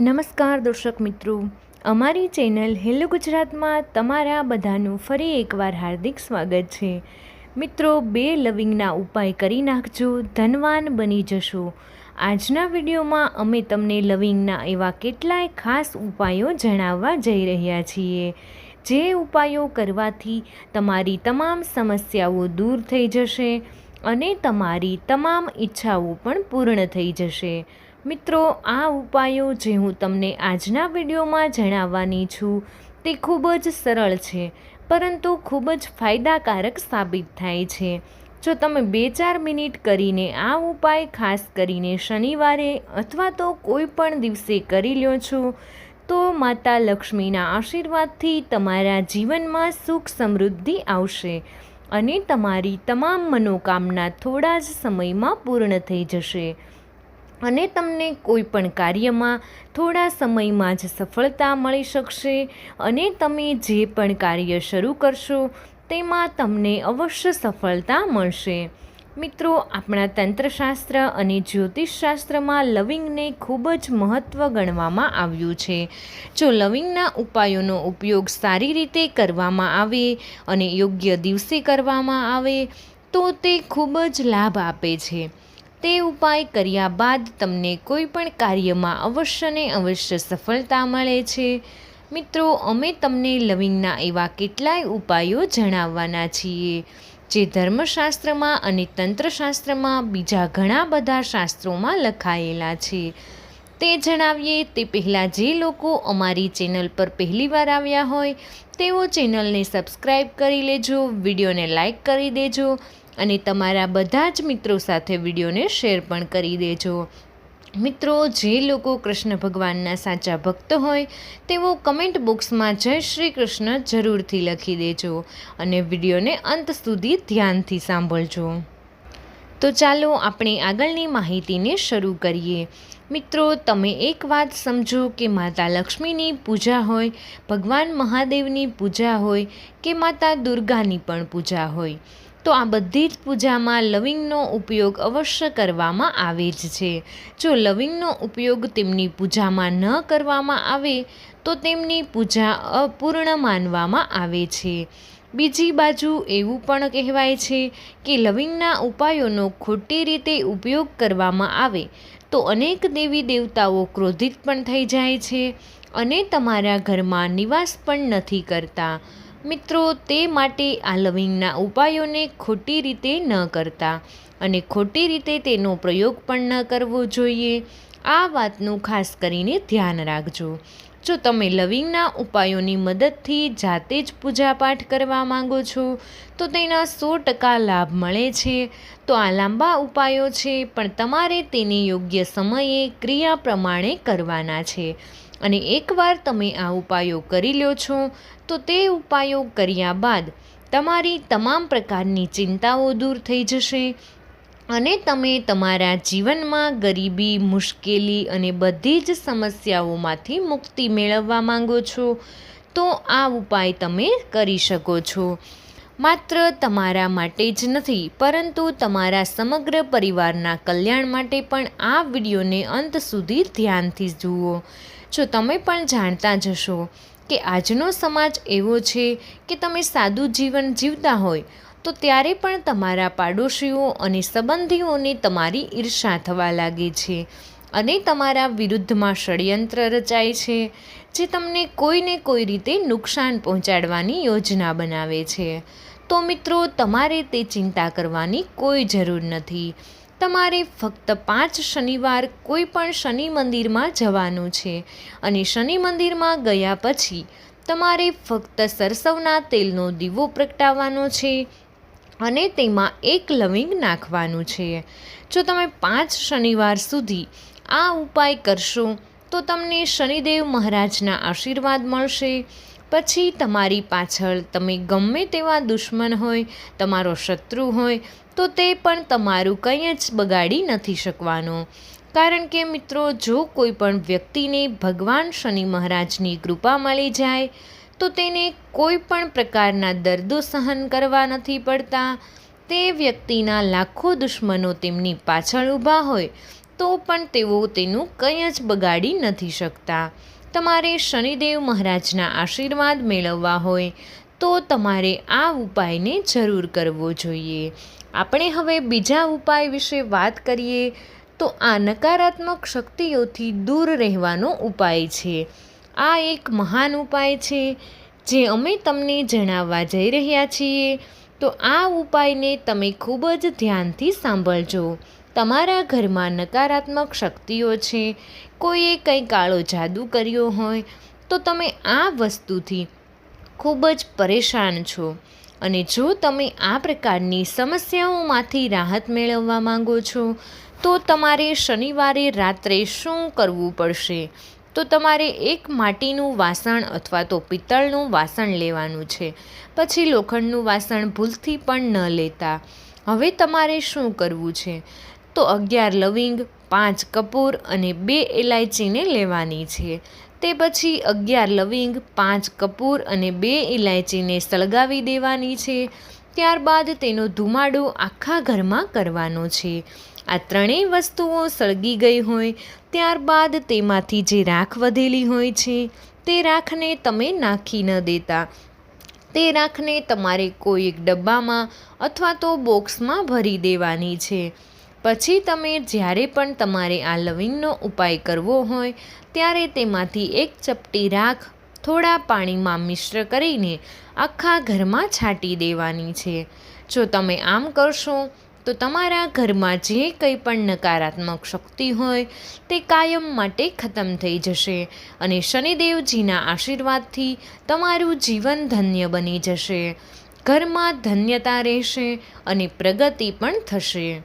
નમસ્કાર દર્શક મિત્રો. અમારી ચેનલ હેલો ગુજરાતમાં તમારા બધાનું ફરી એકવાર હાર્દિક સ્વાગત છે. મિત્રો, બે લવિંગના ઉપાય કરી નાખજો, ધનવાન બની જશો. આજના વિડીયોમાં અમે તમને લવિંગના એવા કેટલાય ખાસ ઉપાયો જણાવવા જઈ રહ્યા છીએ. જે ઉપાયો કરવાથી તમારી તમામ સમસ્યાઓ દૂર થઈ જશે અને તમારી તમામ ઈચ્છાઓ પણ પૂર્ણ થઈ જશે. મિત્રો, આ ઉપાયો જે હું તમને આજના વિડીયોમાં જણાવવાની છું, તે ખૂબ જ સરળ છે, પરંતુ ખૂબ જ ફાયદાકારક સાબિત થાય છે. જો તમે બે ચાર મિનિટ કરીને આ ઉપાય ખાસ કરીને શનિવારે અથવા તો કોઈ પણ દિવસે કરી લ્યો છો, તો માતા લક્ષ્મીના આશીર્વાદથી તમારા જીવનમાં સુખ સમૃદ્ધિ આવશે અને તમારી તમામ મનોકામના થોડા જ સમયમાં પૂર્ણ થઈ જશે. અને તમને કોઈ પણ કાર્યમાં થોડા સમયમાં જ સફળતા મળી શકશે અને તમે જે પણ કાર્ય શરૂ કરશો, તેમાં તમને અવશ્ય સફળતા મળશે. મિત્રો, આપણા તંત્રશાસ્ત્ર અને જ્યોતિષશાસ્ત્રમાં લવિંગને ખૂબ જ મહત્ત્વ ગણવામાં આવ્યું છે. જો લવિંગના ઉપાયોનો ઉપયોગ સારી રીતે કરવામાં આવે અને યોગ્ય દિવસે કરવામાં આવે, તો તે ખૂબ જ લાભ આપે છે. તે ઉપાય કર્યા બાદ તમને કોઈ પણ કાર્યમાં અવશ્ય ને અવશ્ય સફળતા મળે છે. મિત્રો, અમે તમને લવિંગના એવા કેટલાય ઉપાયો જણાવવાના છીએ, જે ધર્મશાસ્ત્રમાં અને તંત્રશાસ્ત્રમાં બીજા ઘણા બધા શાસ્ત્રોમાં લખાયેલા છે. તે જણાવીએ, તે પહેલાં જે લોકો અમારી ચેનલ પર પહેલીવાર આવ્યા હોય, તેઓ ચેનલને સબસ્ક્રાઈબ કરી લેજો, વિડીયોને લાઈક કરી દેજો અને તમારા બધા જ મિત્રો સાથે વિડીયોને શેર પણ કરી દેજો. મિત્રો, જે લોકો કૃષ્ણ ભગવાનના સાચા ભક્ત હોય, તેઓ કમેન્ટ બોક્સમાં જય શ્રી કૃષ્ણ જરૂરથી લખી દેજો અને વિડીયોને અંત સુધી ધ્યાનથી સાંભળજો. તો ચાલો આપણે આગળની માહિતીને શરૂ કરીએ. મિત્રો, તમે એક વાત સમજો કે માતા લક્ષ્મીની પૂજા હોય, ભગવાન મહાદેવની પૂજા હોય કે માતા દુર્ગાની પણ પૂજા હોય. તો આ બધી જ પૂજામાં લવિંગનો ઉપયોગ અવશ્ય કરવામાં આવે જ છે. જો લવિંગનો ઉપયોગ તેમની પૂજામાં ન કરવામાં આવે, તો તેમની પૂજા અપૂર્ણ માનવામાં આવે છે. બીજી બાજુ એવું પણ કહેવાય છે કે લવિંગના ઉપાયોનો ખોટી રીતે ઉપયોગ કરવામાં આવે, તો અનેક દેવી દેવતાઓ ક્રોધિત પણ થઈ જાય છે અને તમારા ઘરમાં નિવાસ પણ નથી કરતા. મિત્રો, તે માટે આ લવિંગના ઉપાયોને ખોટી રીતે ન કરતા અને ખોટી રીતે તેનો પ્રયોગ પણ ન કરવો જોઈએ. આ વાતનું ખાસ કરીને ધ્યાન રાખજો. જો તમે લવિંગના ઉપાયોની મદદથી જાતે જ પૂજાપાઠ કરવા માંગો છો, તો તેના સો ટકા લાભ મળે છે. તો આ લાંબા ઉપાયો છે, પણ તમારે તેને યોગ્ય સમયે ક્રિયા પ્રમાણે કરવાના છે. અને એકવાર તમે આ ઉપાયો કરી લો છો તો તે ઉપાયો કર્યા બાદ તમારી તમામ પ્રકારની ચિંતાઓ દૂર થઈ જશે અને તમે તમારા જીવનમાં ગરીબી, મુશ્કેલી અને બધી જ સમસ્યાઓમાંથી મુક્તિ મેળવવા માંગો છો, તો આ ઉપાય તમે કરી શકો છો. માત્ર તમારા માટે જ નથી, પરંતુ તમારા સમગ્ર પરિવારના કલ્યાણ માટે પણ આ વિડીયોને અંત સુધી ધ્યાનથી જુઓ. જો તમે પણ જાણતા જશો કે આજનો સમાજ એવો છે કે તમે સાદું જીવન જીવતા હોય, તો ત્યારે પણ તમારા પાડોશીઓ અને સંબંધીઓને તમારી ઈર્ષા થવા લાગે છે અને તમારા વિરુદ્ધમાં ષડયંત્ર રચાય છે, જે તમને કોઈને કોઈ રીતે નુકસાન પહોંચાડવાની યોજના બનાવે છે. તો મિત્રો, તમારે તે ચિંતા કરવાની કોઈ જરૂર નથી. તમારે ફક્ત પાંચ શનિવાર કોઈ પણ શનિ મંદિરમાં જવાનું છે. અને શનિ મંદિરમાં ગયા પછી તમારે ફક્ત સરસવના તેલનો દીવો પ્રગટાવવાનો છે અને તેમાં એક લવિંગ નાખવાનું છે. જો તમે પાંચ શનિવાર સુધી આ ઉપાય કરશો, તો તમને શનિદેવ મહારાજના આશીર્વાદ મળશે. પછી તમારી પાછળ તમે ગમે તેવા દુશ્મન હોય, તમારો શત્રુ હોય તો તે પણ તમારું કંઈ જ બગાડી નથી શકવાનો. કારણ કે મિત્રો, જો કોઈ પણ વ્યક્તિને ભગવાન શનિ મહારાજની કૃપા મળી જાય, તો તેને કોઈ પણ પ્રકારના દર્દો સહન કરવા નથી પડતા. તે વ્યક્તિના લાખો દુશ્મનો તેમની પાછળ ઊભા હોય, તો પણ તેઓ તેનું કંઈ જ બગાડી નથી શકતા. તમારે શનિદેવ મહારાજના આશીર્વાદ મેળવવા હોય તો તમારે આ ઉપાયને જરૂર કરવો જોઈએ. આપણે હવે બીજા ઉપાય વિશે વાત કરીએ, તો આ નકારાત્મક શક્તિઓથી દૂર રહેવાનો ઉપાય છે. આ એક મહાન ઉપાય છે. જે અમે તમને જણાવવા જઈ રહ્યા છીએ, તો આ ઉપાયને તમે ખૂબ જ ધ્યાનથી સાંભળજો. તમારા ઘરમાં નકારાત્મક શક્તિઓ છે, કોઈએ કંઈ કાળો જાદુ કર્યો હોય, તો તમે આ વસ્તુથી ખૂબ જ પરેશાન છો. અને જો તમે આ પ્રકારની સમસ્યાઓમાંથી રાહત મેળવવા માંગો છો, તો તમારે શનિવારે રાત્રે શું કરવું પડશે? તો તમારે એક માટીનું વાસણ અથવા તો પિત્તળનું વાસણ લેવાનું છે. પછી લોખંડનું વાસણ ભૂલથી પણ ન લેતા. હવે તમારે શું કરવું છે? તો અગિયાર લવિંગ, પાંચ કપૂર અને બે ઇલાયચીને લેવાની છે. તે પછી અગિયાર લવિંગ, પાંચ કપૂર અને બે ઇલાયચીને સળગાવી દેવાની છે. ત્યારબાદ તેનો ધુમાડો આખા ઘરમાં કરવાનો છે. આ ત્રણેય વસ્તુઓ સળગી ગઈ હોય, ત્યારબાદ તેમાંથી જે રાખ વધેલી હોય છે, તે રાખને તમે નાખી ન દેતા. તે રાખને તમારે કોઈ એક ડબ્બામાં અથવા તો બોક્સમાં ભરી દેવાની છે. પછી તમે જ્યારે પણ તમારે આ લવિંગનો ઉપાય કરવો હોય, ત્યારે તેમાંથી એક ચપટી રાખ, થોડા પાણીમાં મિશ્ર કરીને આખા ઘરમાં છાંટી દેવાની છે. જો તમે આમ કરશો, તો તમારા ઘરમાં જે કંઈ પણ નકારાત્મક શક્તિ હોય, તે કાયમ માટે ખતમ થઈ જશે અને શનિદેવજીના આશીર્વાદથી તમારું જીવન ધન્ય બની જશે. ઘરમાં ધન્યતા રહેશે અને પ્રગતિ પણ થશે.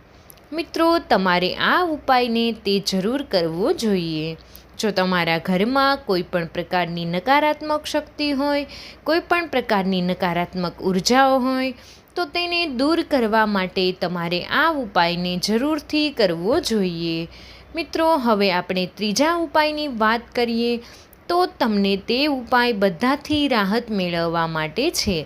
મિત્રો, તમારે આ ઉપાયને તે જરૂર કરવો જોઈએ. જો તમારા ઘરમાં કોઈ પણ પ્રકારની નકારાત્મક શક્તિ હોય, કોઈ પણ પ્રકારની નકારાત્મક ઉર્જાઓ હોય, તો તેને દૂર કરવા માટે તમારે આ ઉપાયને જરૂરથી કરવો જોઈએ. મિત્રો, હવે આપણે ત્રીજા ઉપાયની વાત કરીએ, તો તમને તે ઉપાય બધાથી રાહત મેળવવા માટે છે.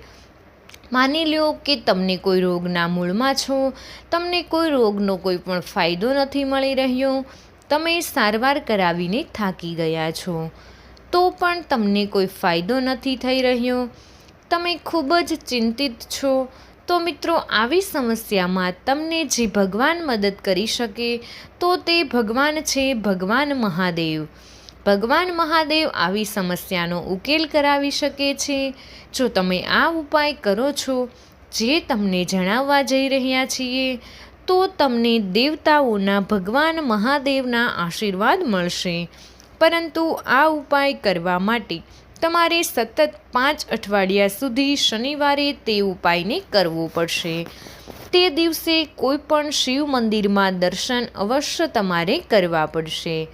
માની લો કે તમને કોઈ રોગના મૂળમાં છો, તમને કોઈ રોગનો કોઈ પણ ફાયદો નથી મળી રહ્યો, તમે સારવાર કરાવીને થાકી ગયા છો, તો પણ તમને કોઈ ફાયદો નથી થઈ રહ્યો. તમે ખૂબ જ ચિંતિત છો. તો મિત્રો, આવી સમસ્યામાં તમને જે ભગવાન મદદ કરી શકે, તો તે ભગવાન છે ભગવાન મહાદેવ. ભગવાન મહાદેવ આવી સમસ્યાનો ઉકેલ કરાવી શકે છે? જો તમે આ ઉપાય કરો છો, જે તમને જણાવવા જઈ રહ્યા છીએ, તો તમને દેવતાઓના ભગવાન મહાદેવના આશીર્વાદ મળશે. પરંતુ આ ઉપાય કરવા માટે તમારે સતત પાંચ અઠવાડિયા સુધી શનિવારે તે ઉપાયને કરવો પડશે. તે દિવસે કોઈ પણ શિવ મંદિરમાં દર્શન અવશ્ય તમારે કરવા પડશે.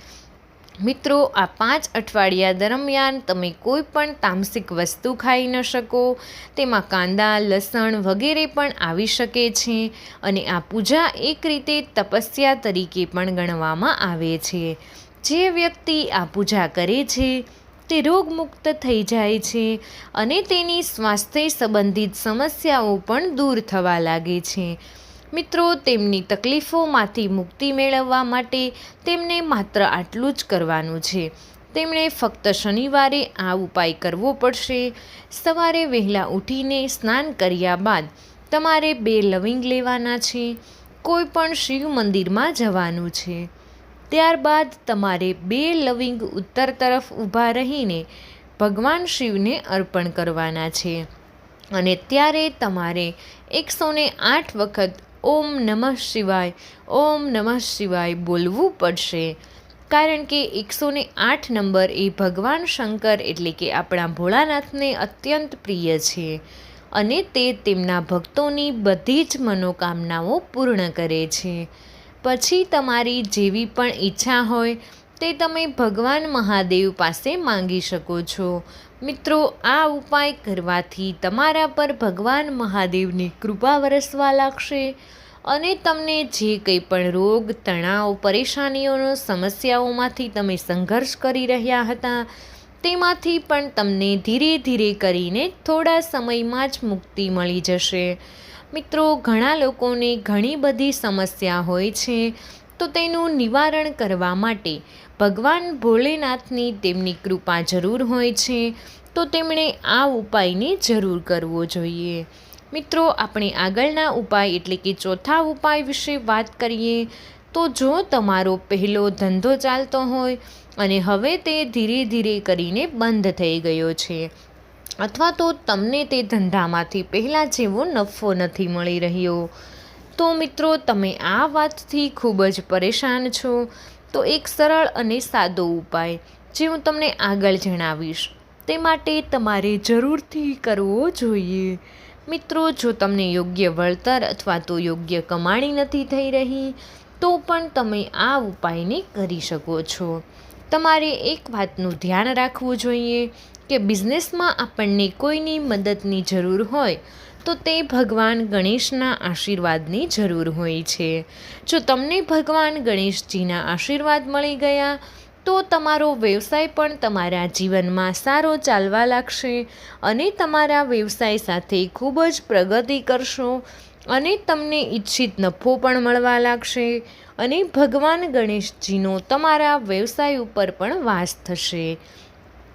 મિત્રો, આ પાંચ અઠવાડિયા દરમિયાન તમે કોઈ પણ તામસિક વસ્તુ ખાઈ ન શકો. તેમાં કાંદા, લસણ વગેરે પણ આવી શકે છે અને આ પૂજા એક રીતે તપસ્યા તરીકે પણ ગણવામાં આવે છે. જે વ્યક્તિ આ પૂજા કરે છે, તે રોગમુક્ત થઈ જાય છે અને તેની સ્વાસ્થ્ય સંબંધિત સમસ્યાઓ પણ દૂર થવા લાગે છે. મિત્રો, તેમની તકલીફોમાંથી મુક્તિ મેળવવા માટે તેમને માત્ર આટલું જ કરવાનું છે. તેમણે ફક્ત શનિવારે આ ઉપાય કરવો પડશે. સવારે વહેલા ઉઠીને સ્નાન કર્યા બાદ તમારે બે લવિંગ લેવાના છે. કોઈ પણ શિવ મંદિરમાં જવાનું છે. ત્યારબાદ તમારે બે લવિંગ ઉત્તર તરફ ઊભા રહીને ભગવાન શિવને અર્પણ કરવાના છે. અને ત્યારે તમારે એકસો આઠ વખત ઓમ નમઃ શિવાય, ઓમ નમઃ શિવાય બોલવું પડશે. કારણ કે એકસો ને આઠ નંબર એ ભગવાન શંકર એટલે કે આપણા ભોળાનાથને અત્યંત પ્રિય છે અને તે તેમના ભક્તોની બધી જ મનોકામનાઓ પૂર્ણ કરે છે. પછી તમારી જેવી પણ ઈચ્છા હોય તે તમે ભગવાન મહાદેવ પાસે માંગી શકો છો. મિત્રો, આ ઉપાય કરવાથી તમારા પર ભગવાન મહાદેવની કૃપા વરસવા લાગશે અને તમને જે કંઈ પણ રોગ, તણાવ, પરેશાનીઓનો સમસ્યાઓમાંથી તમે સંઘર્ષ કરી રહ્યા હતા, તેમાંથી પણ તમને ધીરે ધીરે કરીને થોડા સમયમાં જ મુક્તિ મળી જશે. મિત્રો, ઘણા લોકોને ઘણી બધી સમસ્યા હોય છે તો તેનું નિવારણ કરવા માટે ભગવાન ભોલેનાથની તેમની કૃપા જરૂર હોય છે, તો તેમણે આ ઉપાયને જરૂર કરવો જોઈએ. મિત્રો, આપણે આગળના ઉપાય એટલે કે ચોથા ઉપાય વિશે વાત કરીએ, તો જો તમારો પહેલો ધંધો ચાલતો હોય અને હવે તે ધીરે ધીરે કરીને બંધ થઈ ગયો છે, અથવા તો તમને તે ધંધામાંથી પહેલાં જેવો નફો નથી મળી રહ્યો તો મિત્રો, તમે આ વાતથી ખૂબ જ પરેશાન છો. તો એક સરળ અને સાદો ઉપાય, જે હું તમને આગળ જણાવીશ. તે માટે તમારે જરૂરથી કરવો જોઈએ. મિત્રો, જો તમને યોગ્ય વળતર અથવા તો યોગ્ય કમાણી નથી થઈ રહી, તો પણ તમે આ ઉપાયને કરી શકો છો. તમારે એક વાતનું ધ્યાન રાખવું જોઈએ કે બિઝનેસમાં આપણને કોઈની મદદની જરૂર હોય તો તે ભગવાન ગણેશના આશીર્વાદની જરૂર હોય છે. જો તમને ભગવાન ગણેશજીના આશીર્વાદ મળી ગયા, તો તમારો વ્યવસાય પણ તમારા જીવનમાં સારો ચાલવા લાગશે અને તમારા વ્યવસાય સાથે ખૂબ જ પ્રગતિ કરશો અને તમને ઈચ્છિત નફો પણ મળવા લાગશે અને ભગવાન ગણેશજીનો તમારા વ્યવસાય ઉપર પણ વાસ થશે.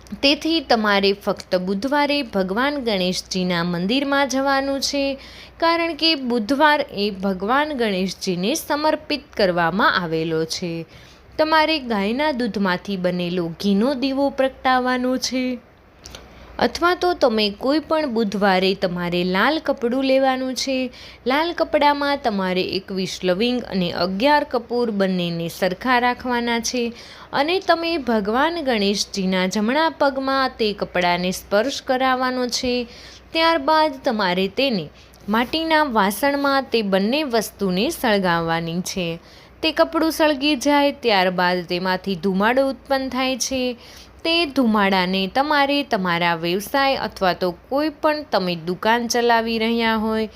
તેથી તમારે ફક્ત બુધવારે ભગવાન ગણેશજીના મંદિરમાં જવાનું છે, કારણ કે બુધવાર એ ભગવાન ગણેશજીને સમર્પિત કરવામાં આવેલો છે. તમારે ગાયના દૂધમાંથી બનેલો ઘીનો દીવો પ્રગટાવવાનો છે. અથવા તો તમે કોઈ પણ બુધવારે તમારે લાલ કપડું લેવાનું છે. લાલ કપડામાં તમારે એકવીસ લવિંગ અને અગિયાર કપૂર બંનેને સરખા રાખવાના છે. અને તમે ભગવાન ગણેશજીના જમણા પગમાં તે કપડાને સ્પર્શ કરાવવાનો છે. ત્યારબાદ તમારે તેને માટીના વાસણમાં તે બંને વસ્તુને સળગાવવાની છે. તે કપડું સળગી જાય, ત્યારબાદ તેમાંથી ધુમાડો ઉત્પન્ન થાય છે. તે ધુમાડાને તમારે તમારા વ્યવસાય અથવા તો કોઈ પણ તમે દુકાન ચલાવી રહ્યા હોય,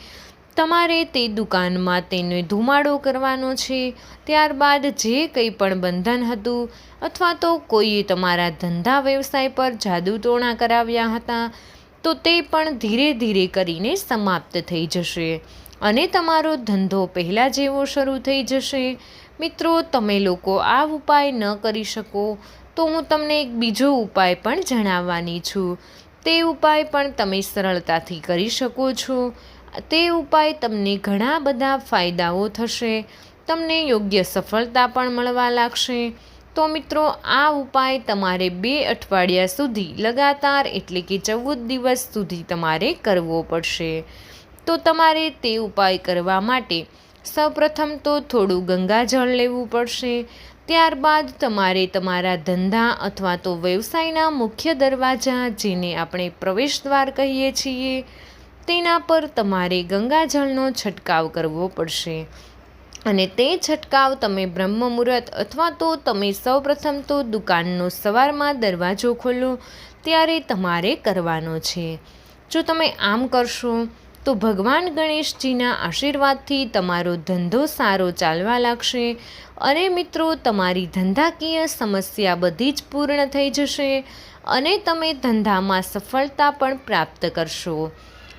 તમારે તે દુકાનમાં તેને ધુમાડો કરવાનો છે, ત્યારબાદ જે કંઈ પણ બંધન હતું અથવા તો કોઈએ તમારા ધંધા વ્યવસાય પર જાદુ ટોણા કરાવ્યા હતા, તો તે પણ ધીરે ધીરે કરીને સમાપ્ત થઈ જશે અને તમારો ધંધો પહેલાં જેવો શરૂ થઈ જશે. મિત્રો, તમે લોકો આ ઉપાય ન કરી શકો તો હું તમને એક બીજો ઉપાય પણ જણાવવાની છું. તે ઉપાય પણ તમે સરળતાથી કરી શકો છો. તે ઉપાય તમને ઘણા બધા ફાયદાઓ થશે. તમને યોગ્ય સફળતા પણ મળવા લાગશે. તો મિત્રો, આ ઉપાય તમારે બે અઠવાડિયા સુધી લગાતાર એટલે કે ચૌદ દિવસ સુધી તમારે કરવો પડશે. તો તમારે તે ઉપાય કરવા માટે સૌપ્રથમ તો થોડું ગંગાજળ લેવું પડશે. ત્યારબાદ તમારે તમારા ધંધા અથવા તો વ્યવસાયના મુખ્ય દરવાજા જેને આપણે પ્રવેશદ્વાર કહીએ છીએ, તેના પર તમારે ગંગાજળનો છંટકાવ કરવો પડશે. અને તે છંટકાવ તમે બ્રહ્મ મુહૂર્ત અથવા તો તમે સૌપ્રથમ તો દુકાનનો સવારમાં દરવાજો ખોલો, ત્યારે તમારે કરવાનો છે. જો તમે આમ કરશો તો ભગવાન ગણેશજીના આશીર્વાદથી તમારો ધંધો સારો ચાલવા લાગશે. અને મિત્રો, તમારી ધંધાકીય સમસ્યા બધી જ પૂર્ણ થઈ જશે અને તમે ધંધામાં સફળતા પણ પ્રાપ્ત કરશો.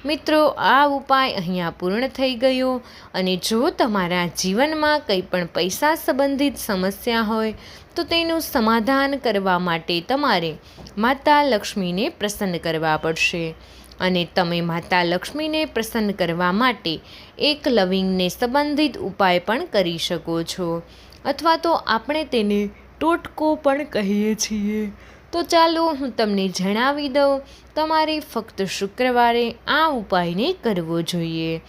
મિત્રો, આ ઉપાય અહીંયા પૂર્ણ થઈ ગયો અને જો તમારા જીવનમાં કંઈ પણ પૈસા સંબંધિત સમસ્યા હોય, તો તેનું સમાધાન કરવા માટે તમારે માતા લક્ષ્મીને પ્રસન્ન કરવા પડશે. અને તમે માતા લક્ષ્મીને પ્રસન્ન કરવા માટે એક લવિંગને સંબંધિત ઉપાય પણ કરી શકો છો. અથવા તો આપણે તેને ટોટકો પણ કહીએ છીએ. તો ચાલો હું તમને જણાવી દઉં, તમારે ફક્ત શુક્રવારે આ ઉપાયને કરવો જોઈએ.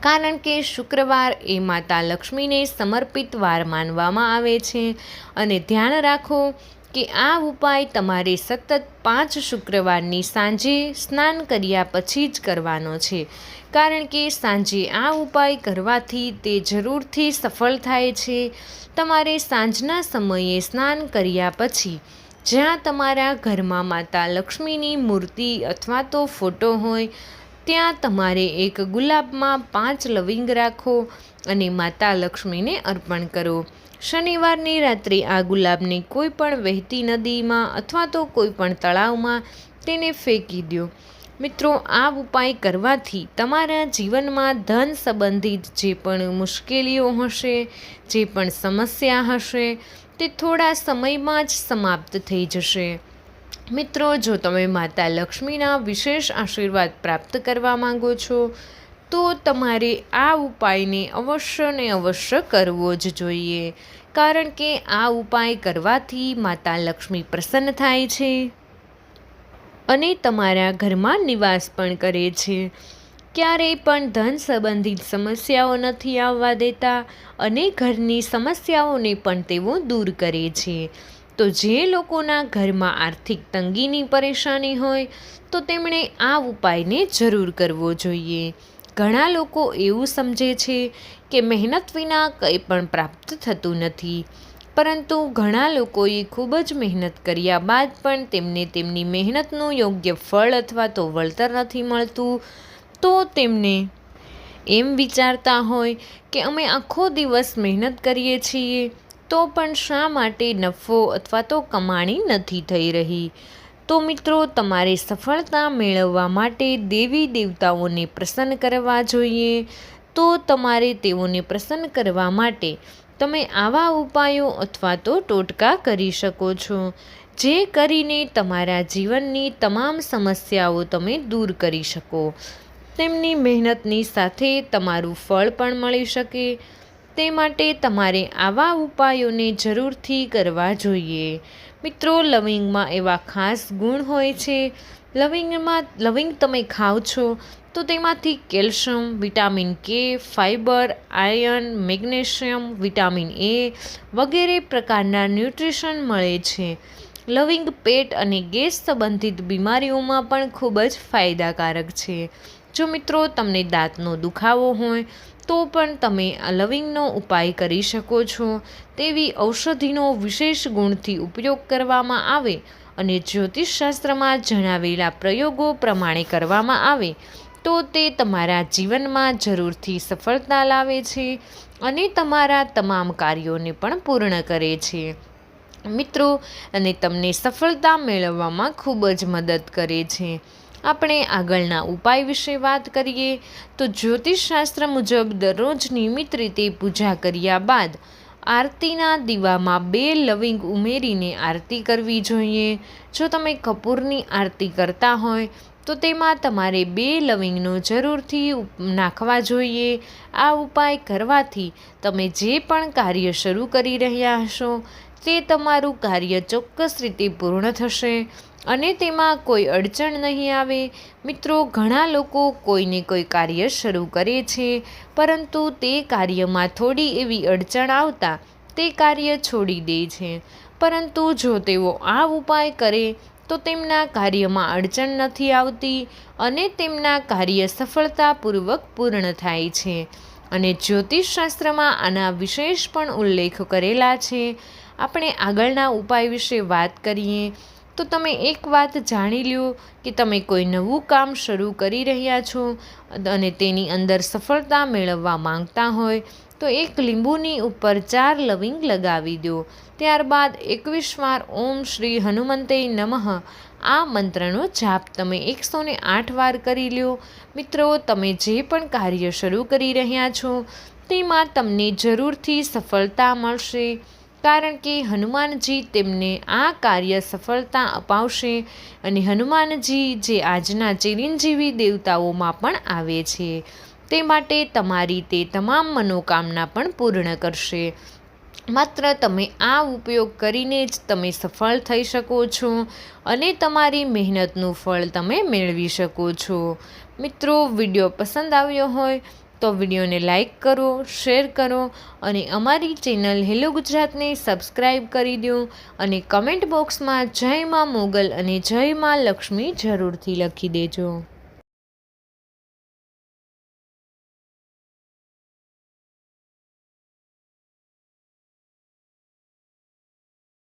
કારણ કે શુક્રવાર એ માતા લક્ષ્મીને સમર્પિત વાર માનવામાં આવે છે. અને ધ્યાન રાખો કે આ ઉપાય તમારે સતત પાંચ શુક્રવારની સાંજે સ્નાન કર્યા પછી જ કરવાનો છે. કારણ કે સાંજે આ ઉપાય કરવાથી તે જરૂરથી સફળ થાય છે. તમારે સાંજના સમયે સ્નાન કર્યા પછી, જ્યાં તમારા ઘરમાં માતા લક્ષ્મીની મૂર્તિ અથવા તો ફોટો હોય, ત્યાં તમારે એક ગુલાબમાં પાંચ લવિંગ રાખો અને માતા લક્ષ્મીને અર્પણ કરો. શનિવારની રાત્રે આ ગુલાબને કોઈ પણ વહેતી નદીમાં અથવા તો કોઈ પણ તળાવમાં તેને ફેંકી દો. મિત્રો, આ ઉપાય કરવાથી તમારા જીવનમાં ધન સંબંધિત જે પણ મુશ્કેલીઓ હશે, જે પણ સમસ્યા હશે, તે થોડા સમયમાં જ સમાપ્ત થઈ જશે. મિત્રો, જો તમે માતા લક્ષ્મીના વિશેષ આશીર્વાદ પ્રાપ્ત કરવા માંગો છો તો તમારે આ ઉપાયને અવશ્ય ને અવશ્ય કરવો જ જોઈએ. કારણ કે આ ઉપાય કરવાથી માતા લક્ષ્મી પ્રસન્ન થાય છે. અને તમારા ઘરમાં નિવાસ પણ કરે છે. ક્યારેય પણ ધન સંબંધિત સમસ્યાઓ નથી આવવા દેતા અને ઘરની સમસ્યાઓને પણ તેઓ દૂર કરે છે. તો જે લોકોના ઘરમાં આર્થિક તંગીની પરેશાની હોય તો તેમણે આ ઉપાયને જરૂર કરવો જોઈએ. ઘણા લોકો એવું સમજે છે કે મહેનત વિના કંઈ પણ પ્રાપ્ત થતું નથી. પરંતુ ઘણા લોકોએ ખૂબ જ મહેનત કર્યા બાદ પણ તેમને તેમની મહેનતનું યોગ્ય ફળ અથવા તો વળતર નથી મળતું. તો તેમને એમ વિચારતા હોય કે અમે આખો દિવસ મહેનત કરીએ છીએ, તો પણ શા માટે નફો અથવા તો કમાણી નથી થઈ રહી? તો મિત્રો, તમારે સફળતા મેળવવા માટે દેવી દેવતાઓને પ્રસન્ન કરવા જોઈએ. તો તમારે તેઓને પ્રસન્ન કરવા માટે તમે આવા ઉપાયો અથવા તો ટોટકા કરી શકો છો, જે કરીને તમારા જીવનની તમામ સમસ્યાઓ તમે દૂર કરી શકો. તેમની મહેનતની સાથે તમારું ફળ પણ મળી શકે. તે માટે તમારે આવા ઉપાયોને જરૂરથી કરવા જોઈએ. મિત્રો, લવિંગમાં એવા ખાસ ગુણ હોય છે. લવિંગમાં, લવિંગ તમે ખાઓ છો, તો તેમાંથી calcium, vitamin K fibre iron, magnesium, vitamin A વગેરે પ્રકારના ન્યુટ્રિશન મળે છે. લવિંગ પેટ અને ગેસ સંબંધિત બીમારીઓમાં પણ ખૂબ જ ફાયદાકારક છે. જો મિત્રો, તમને દાંતનો દુખાવો હોય તો પણ તમે આ લવિંગનો ઉપાય કરી શકો છો. તેવી ઔષધિનો વિશેષ ગુણથી ઉપયોગ કરવામાં આવે અને જ્યોતિષશાસ્ત્રમાં જણાવેલા પ્રયોગો પ્રમાણે કરવામાં આવે, તો તે તમારા જીવનમાં જરૂરથી સફળતા લાવે છે અને તમારા તમામ કાર્યોને પણ પૂર્ણ કરે છે. મિત્રો, અને તમને સફળતા મેળવવામાં ખૂબ જ મદદ કરે છે. આપણે આગળના ઉપાય વિશે વાત કરીએ તો જ્યોતિષશાસ્ત્ર મુજબ દરરોજ નિયમિત રીતે પૂજા કર્યા બાદ આરતીના દીવામાં બે લવિંગ ઉમેરીને આરતી કરવી જોઈએ. જો તમે કપૂરની આરતી કરતા હોય, તો તેમાં તમારે બે લવિંગનો જરૂરથી નાખવા જોઈએ. આ ઉપાય કરવાથી તમે જે પણ કાર્ય શરૂ કરી રહ્યા હશો, તે તમારું કાર્ય ચોક્કસ રીતે પૂર્ણ થશે. અને તેમાં કોઈ અડચણ નહીં આવે. મિત્રો, ઘણા લોકો કોઈને કોઈ કાર્ય શરૂ કરે છે, પરંતુ તે કાર્યમાં થોડી એવી અડચણ આવતા તે કાર્ય છોડી દે છે. પરંતુ જો તેઓ આ ઉપાય કરે, તો તેમના કાર્યમાં અડચણ નથી આવતી અને તેમના કાર્ય સફળતાપૂર્વક પૂર્ણ થાય છે. અને જ્યોતિષશાસ્ત્રમાં આના વિશેષ પણ ઉલ્લેખ કરેલા છે. આપણે આગળના ઉપાય વિશે વાત કરીએ. તો તમે એક વાત જાણી લ્યો કે તમે કોઈ નવું કામ શરૂ કરી રહ્યા છો અને તેની અંદર સફળતા મેળવવા માંગતા હોય, તો એક લીંબુની ઉપર ચાર લવિંગ લગાવી દો. ત્યારબાદ એકવીસ વાર ઓમ શ્રી હનુમંતે નમઃ. આ મંત્રનો જાપ તમે એકસો ને આઠ વાર કરી લ્યો. મિત્રો, તમે જે પણ કાર્ય શરૂ કરી રહ્યા છો, તેમાં તમને જરૂરથી સફળતા મળશે. કારણ કે હનુમાનજી તેમને આ કાર્ય સફળતા અપાવશે અને હનુમાનજી જે આજના ચિરંજીવી દેવતાઓમાં પણ આવે છે, તે માટે તમારી તે તમામ મનોકામના પણ પૂર્ણ કરશે. માત્ર તમે આ ઉપયોગ કરીને જ તમે સફળ થઈ શકો છો અને તમારી મહેનતનું ફળ તમે મેળવી શકો છો. મિત્રો, વીડિયો પસંદ આવ્યો હોય તો વિડીયોને લાઇક કરો, શેર કરો અને અમારી ચેનલ હેલો ગુજરાતને સબસ્ક્રાઈબ કરી દો અને કમેન્ટ બોક્સમાં જય માં મોગલ અને જય માં લક્ષ્મી જરૂરથી લખી દેજો.